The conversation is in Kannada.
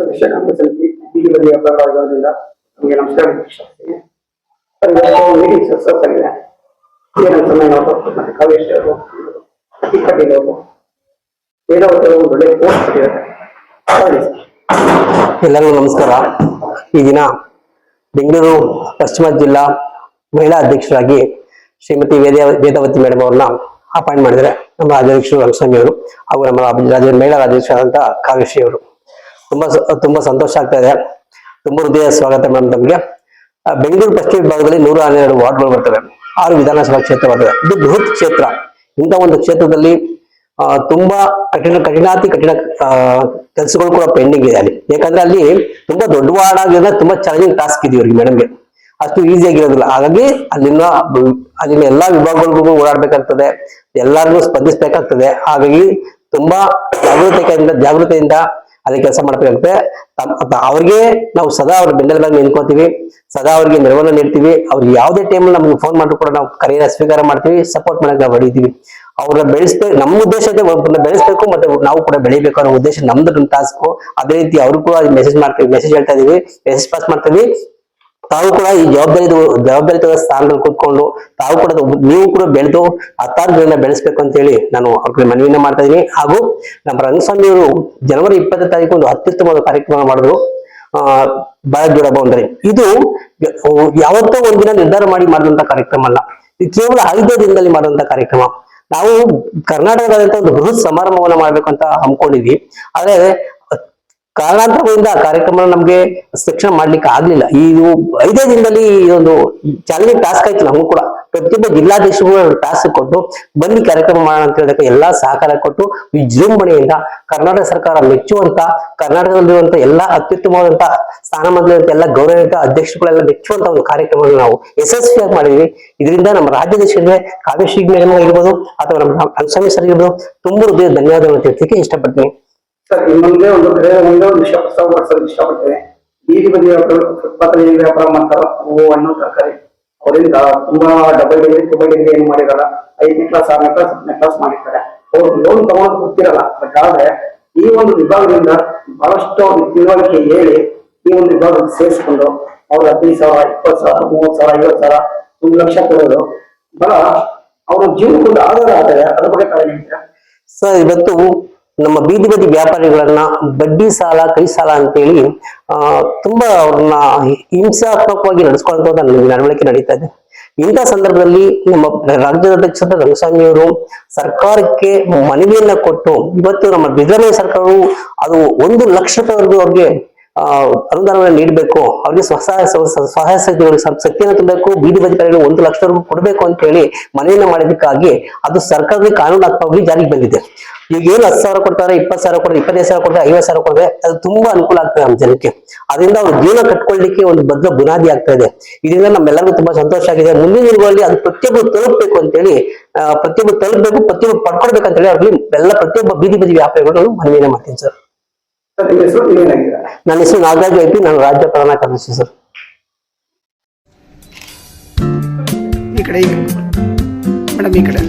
ಪ್ರದೇಶ ಕಾಂಗ್ರೆಸ್ ಸಮಿತಿ ನಮಸ್ಕಾರ ಮೀಟಿಂಗ್ ಏನಂತ ಕಾವೇಶ್ ಅವರು ಒಂದು ಒಳ್ಳೆ ಪೋಸ್ಟ್ ಎಲ್ಲರಿಗೂ ನಮಸ್ಕಾರ. ಈ ದಿನ ಬೆಂಗಳೂರು ಪಶ್ಚಿಮ ಜಿಲ್ಲಾ ಮಹಿಳಾ ಅಧ್ಯಕ್ಷರಾಗಿ ಶ್ರೀಮತಿ ವೇದ, ವೇದಾವತಿ ಮೇಡಮ್ ಅವ್ರನ್ನ ಅಪಾಯಿಂಟ್ ಮಾಡಿದರೆ ನಮ್ಮ ರಾಜ್ಯಾಧ್ಯಕ್ಷರು ರಂಗಸ್ವಾಮಿ ಅವರು ಹಾಗೂ ನಮ್ಮ ರಾಜ್ಯ ಮಹಿಳಾ ರಾಜ್ಯಾಧ್ಯಕ್ಷರಾದಂತಹ ಕಾವ್ಯಶ್ರೀ ಅವರು. ತುಂಬಾ ತುಂಬಾ ಸಂತೋಷ ಆಗ್ತಾ ಇದೆ. ತುಂಬಾ ಹೃದಯ ಸ್ವಾಗತ ಮೇಡಮ್ ತಮಗೆ ಬೆಂಗಳೂರು ಪಶ್ಚಿಮ ವಿಭಾಗದಲ್ಲಿ ನೂರ ಹನ್ನೆರಡು ವಾರ್ಡ್ಗಳು ಬರ್ತವೆ. ಆರು ವಿಧಾನಸಭಾ ಕ್ಷೇತ್ರ ಬರ್ತವೆ ಇದು ಬೃಹತ್ ಕ್ಷೇತ್ರ. ಇಂಥ ಒಂದು ಕ್ಷೇತ್ರದಲ್ಲಿ ತುಂಬಾ ಕಠಿಣ, ಕಠಿಣಾತಿ, ಕಠಿಣ ಕೆಲಸಗಳು ಕೂಡ ಪೆಂಡಿಂಗ್ ಇದೆ ಅಲ್ಲಿ. ಯಾಕಂದ್ರೆ ಅಲ್ಲಿ ತುಂಬಾ ದೊಡ್ಡ ವಾರ್ಡ್ ಆಗಿರೋದ್ರ ತುಂಬಾ ಚಾಲೆಂಜಿಂಗ್ ಟಾಸ್ಕ್ ಇದೆ ಇವ್ರಿಗೆ ಮೇಡಮ್ಗೆ. ಅಷ್ಟು ಈಸಿ ಆಗಿರೋದಿಲ್ಲ. ಹಾಗಾಗಿ ಅಲ್ಲಿನ ಅಲ್ಲಿನ ಎಲ್ಲಾ ವಿಭಾಗಗಳಿಗೂ ಓಡಾಡ್ಬೇಕಾಗ್ತದೆ. ಎಲ್ಲರಿಗೂ ಸ್ಪಂದಿಸ್ಬೇಕಾಗ್ತದೆ. ಹಾಗಾಗಿ ತುಂಬಾ ಜಾಗೃತಿಯಿಂದ ಜಾಗೃತಿಯಿಂದ ಅಲ್ಲಿ ಕೆಲಸ ಮಾಡ್ಬೇಕಾಗುತ್ತೆ. ಅವ್ರಿಗೆ ನಾವು ಸದಾ ಅವ್ರ ಬೆನ್ನೆಲುಬಾಗಿ ನಿಂತ್ಕೋತೀವಿ ಸದಾ ಅವ್ರಿಗೆ ನೆರವನ್ನ ನೀಡ್ತೀವಿ. ಅವ್ರಿಗೆ ಯಾವುದೇ ಟೈಮ್ ನಮ್ಗೆ ಫೋನ್ ಮಾಡಿದ್ರು ಕೂಡ ನಾವು ಕರೆಯ ಸ್ವೀಕಾರ ಮಾಡ್ತೀವಿ ಸಪೋರ್ಟ್ ಮಾಡಕ್ ನಾವು ಹೊಡಿತೀವಿ ಅವ್ರನ್ನ ಬೆಳೆಸ್ಬೇಕು ನಮ್ಮ ಉದ್ದೇಶ ಒಬ್ಬರನ್ನ ಬೆಳೆಸ್ಬೇಕು ಮತ್ತೆ ನಾವು ಕೂಡ ಬೆಳಿಬೇಕು ಅನ್ನೋ ಉದ್ದೇಶ ನಮ್ದು ಟಾಸ್ಕ್ ಅದೇ ರೀತಿ ಅವ್ರು ಕೂಡ ಮೆಸೇಜ್ ಮಾಡ್ತೀವಿ ಮೆಸೇಜ್ ಹೇಳ್ತಾ ಇದೀವಿ ಮೆಸೇಜ್ ಪಾಸ್ ಮಾಡ್ತೀವಿ ತಾವು ಕೂಡ ಈ ಜವಾಬ್ದಾರಿ ಜವಾಬ್ದಾರಿ ಸ್ಥಾನದಲ್ಲಿ ಕೂತ್ಕೊಂಡು, ತಾವು ಕೂಡ ನೀವು ಕೂಡ ಬೆಳೆದು ಹತ್ತಾರು ಜನ ಬೆಳೆಸ್ಬೇಕು ಅಂತ ಹೇಳಿ ನಾನು ಅವ್ರಿಗೆ ಮನವಿಯನ್ನ ಮಾಡ್ತಾ ಇದೀನಿ ಹಾಗೂ ನಮ್ಮ ರಂಗಸ್ವಾಮಿ ಅವರು ಜನವರಿ ಇಪ್ಪತ್ತನೇ ತಾರೀಕು ಒಂದು ಅತ್ಯುತ್ತಮವಾದ ಕಾರ್ಯಕ್ರಮ ಮಾಡಿದ್ರು. ಆ ಬಾಳ ಜೋಡ ಇದು ಯಾವತ್ತೋ ಒಂದಿನ ನಿರ್ಧಾರ ಮಾಡಿ ಮಾಡಿದಂತ ಕಾರ್ಯಕ್ರಮ ಅಲ್ಲ. ಇದು ಕೇವಲ ಐದೇ ದಿನದಲ್ಲಿ ಮಾಡಿದಂತ ಕಾರ್ಯಕ್ರಮ. ನಾವು ಕರ್ನಾಟಕದಾದಂತ ಒಂದು ಬೃಹತ್ ಸಮಾರಂಭವನ್ನ ಅಂತ ಹಮ್ಮಿಕೊಂಡಿದ್ವಿ ಆದ್ರೆ ಕಾರಣಾಂತರಗಳಿಂದ ಕಾರ್ಯಕ್ರಮ ನಮ್ಗೆ ಶಿಕ್ಷಣ ಮಾಡ್ಲಿಕ್ಕೆ ಆಗ್ಲಿಲ್ಲ. ಈ ಐದೇ ದಿನದಲ್ಲಿ ಈ ಒಂದು ಚಾಲೆಂಜಿಂಗ್ ಟಾಸ್ಕ್ ಆಯ್ತು ನಮಗೂ ಕೂಡ. ಪ್ರತಿಯೊಬ್ಬ ಜಿಲ್ಲಾಧೀಶರು ಟಾಸ್ಕ್ ಕೊಟ್ಟು ಬನ್ನಿ ಕಾರ್ಯಕ್ರಮ ಮಾಡೋಣ ಅಂತ ಹೇಳಿದಾಗ ಎಲ್ಲಾ ಸಹಕಾರ ಕೊಟ್ಟು ವಿಜೃಂಭಣೆಯಿಂದ ಕರ್ನಾಟಕ ಸರ್ಕಾರ ಮೆಚ್ಚುವಂತ, ಕರ್ನಾಟಕದಲ್ಲಿರುವಂತ ಎಲ್ಲಾ ಅತ್ಯುತ್ತಮವಾದಂತ ಸ್ಥಾನಮಾನದಂತ ಎಲ್ಲ ಗೌರವಿತ ಅಧ್ಯಕ್ಷರುಗಳೆಲ್ಲ ಮೆಚ್ಚುವಂತ ಒಂದು ಕಾರ್ಯಕ್ರಮವನ್ನು ನಾವು ಯಶಸ್ವಿಯಾಗಿ ಮಾಡಿದ್ವಿ. ಇದರಿಂದ ನಮ್ಮ ರಾಜ್ಯಾಧ್ಯಕ್ಷರಿಗೆ ಕಾವ್ಯಶ್ರೀ ಮೇಡಮ್ ಇರ್ಬೋದು ಅಥವಾ ನಮ್ಮ ಸರ್ ಇರ್ಬೋದು ತುಂಬ ಹೃದಯ ಧನ್ಯವಾದಗಳನ್ನು ತಿಳಿಸಲಿಕ್ಕೆ ಇಷ್ಟಪಡ್ತೀನಿ. ಸರ್ ಇನ್ನೊಂದೇ ಒಂದು ಕಡೆ ಒಂದೇ ಒಂದು ವಿಷಯ ಪ್ರಸ್ತಾವ ಸರ್ ಇಷ್ಟಪಡ್ತೇನೆ. ಬೀದಿ ಬದಿ ಫುಟ್ಪಾತ್ ವ್ಯಾಪಾರ ಮಾಡ್ತಾರ ಹೂವು ಹಣ್ಣು ತರಕಾರಿ. ಅವರಿಂದ ತುಂಬಾ ಡಬಲ್ ಡಿಗ್ರಿ ಟ್ರಿಬಲ್ ಡಿಗ್ರಿ ಏನು ಮಾಡಿರಲ್ಲ ಐದನೇ ಕ್ಲಾಸ್ ಆರನೇ ಕ್ಲಾಸ್ ಹತ್ತನೇ ಕ್ಲಾಸ್ ಮಾಡಿರ್ತಾರೆ. ಅವ್ರು ಲೋನ್ ತಗೊಂಡು ಗೊತ್ತಿರಲ್ಲ ಬಟ್ ಆದ್ರೆ ಈ ಒಂದು ವಿಭಾಗದಿಂದ ಬಹಳಷ್ಟು ತಿಳುವಳಿಕೆ ಹೇಳಿ ಈ ಒಂದು ವಿಭಾಗಕ್ಕೆ ಸೇರಿಸ್ಕೊಂಡು ಅವ್ರ ಹದಿನೈದು ಸಾವಿರ, ಇಪ್ಪತ್ತು ಸಾವಿರ, ಮೂವತ್ತು ಸಾವಿರ, ಐವತ್ತು ಸಾವಿರ, ಒಂದು ಲಕ್ಷ ಕೊಡೋದು. ಬಹಳ ಅವ್ರ ಜೀವನಕ್ಕೊಂದು ಆಧಾರ ಆದರೆ ಅದ್ರ ಬಗ್ಗೆ ಹೇಳ್ತೀರಾ? ಸರ್, ಇವತ್ತು ನಮ್ಮ ಬೀದಿ ಬದಿ ವ್ಯಾಪಾರಿಗಳನ್ನ ಬಡ್ಡಿ ಸಾಲ, ಕೈ ಸಾಲ ಅಂತೇಳಿ, ಆ, ತುಂಬಾ ಅವ್ರನ್ನ ಹಿಂಸಾತ್ಮಕವಾಗಿ ನಡೆಸ್ಕೊಳ್ಳುವಂತ ನಡವಳಿಕೆ ನಡೀತಾ ಇದೆ. ಇಂಥ ಸಂದರ್ಭದಲ್ಲಿ ನಮ್ಮ ರಾಜ್ಯದ ಅಧ್ಯಕ್ಷರ ರಂಗಸ್ವಾಮಿಯವರು ಸರ್ಕಾರಕ್ಕೆ ಮನವಿಯನ್ನ ಕೊಟ್ಟು, ಇವತ್ತು ನಮ್ಮ ಬಿಜೆಪಿ ಸರ್ಕಾರವು ಅದು ಒಂದು ಲಕ್ಷದವರೆಗೂ ಅವ್ರಿಗೆ ಆ, ಅನುದಾನವನ್ನು ನೀಡಬೇಕು, ಅವ್ರಿಗೆ ಸ್ವಸಹಾಯ ಸ್ವಸಹಾಯ ಸ್ವಲ್ಪ ಶಕ್ತಿಯನ್ನು ತುಂಬಬೇಕು, ಬೀದಿ ಅಧಿಕಾರಿಗಳು ಒಂದು ಲಕ್ಷದವರೆಗೂ ಕೊಡಬೇಕು ಅಂತ ಹೇಳಿ ಮನವಿಯನ್ನು ಮಾಡಿದ್ದಕ್ಕಾಗಿ ಅದು ಸರ್ಕಾರದ ಕಾನೂನಾತ್ಮಕವಾಗಿ ಜಾರಿಗೆ ಬಂದಿದೆ. ಈಗ ಏನು ಹತ್ತು ಸಾವಿರ ಕೊಡ್ತಾರೆ, ಇಪ್ಪತ್ತು ಸಾವಿರ ಕೊಡ್ತಾರೆ, ಇಪ್ಪತ್ತೈದು ಸಾವಿರ ಕೊಡ್ತಾರೆ, ಐವತ್ತು ಸಾವಿರ ಕೊಡ್ತಾರೆ, ಅದು ತುಂಬಾ ಅನುಕೂಲ ಆಗ್ತದೆ ನಮ್ಮ ಜನಕ್ಕೆ. ಅದರಿಂದ ಅವ್ರ ಜೀವನ ಕಟ್ಕೊಳ್ಳಿಕ್ಕೆ ಒಂದು ಭದ್ರ ಬುನಾದಿ ಆಗ್ತಾ ಇದೆ. ಇದರಿಂದ ನಮ್ಮೆಲ್ಲರಿಗೂ ತುಂಬಾ ಸಂತೋಷ ಆಗಿದೆ. ಮುಂದಿನ ದಿನಗಳಲ್ಲಿ ಅದು ಪ್ರತಿಯೊಬ್ಬರು ತಲುಪಬೇಕು ಅಂತೇಳಿ ಪ್ರತಿಯೊಬ್ಬರು ತಲುಪಬೇಕು, ಪ್ರತಿಯೊಬ್ಬರು ಪಡ್ಕೊಳ್ಬೇಕು ಅಂತ ಹೇಳಿ ಅವ್ರಿಗೆ ಎಲ್ಲ ಪ್ರತಿಯೊಬ್ಬ ಬೀದಿ ಬದಿ ವ್ಯಾಪಾರಿಗಳು ಮನವಿಯನ್ನು ಮಾಡ್ತೀನಿ ಸರ್. ನನ್ನ ಹೆಸರು ನಾಗರಾಜ್ ಐತಿ ನಾನು ರಾಜ್ಯ ಪ್ರಧಾನ ಕಾರ್ಯದರ್ಶಿ ಸರ್. ಈ ಕಡೆ ಮೇಡಮ್ ಈ ಕಡೆ.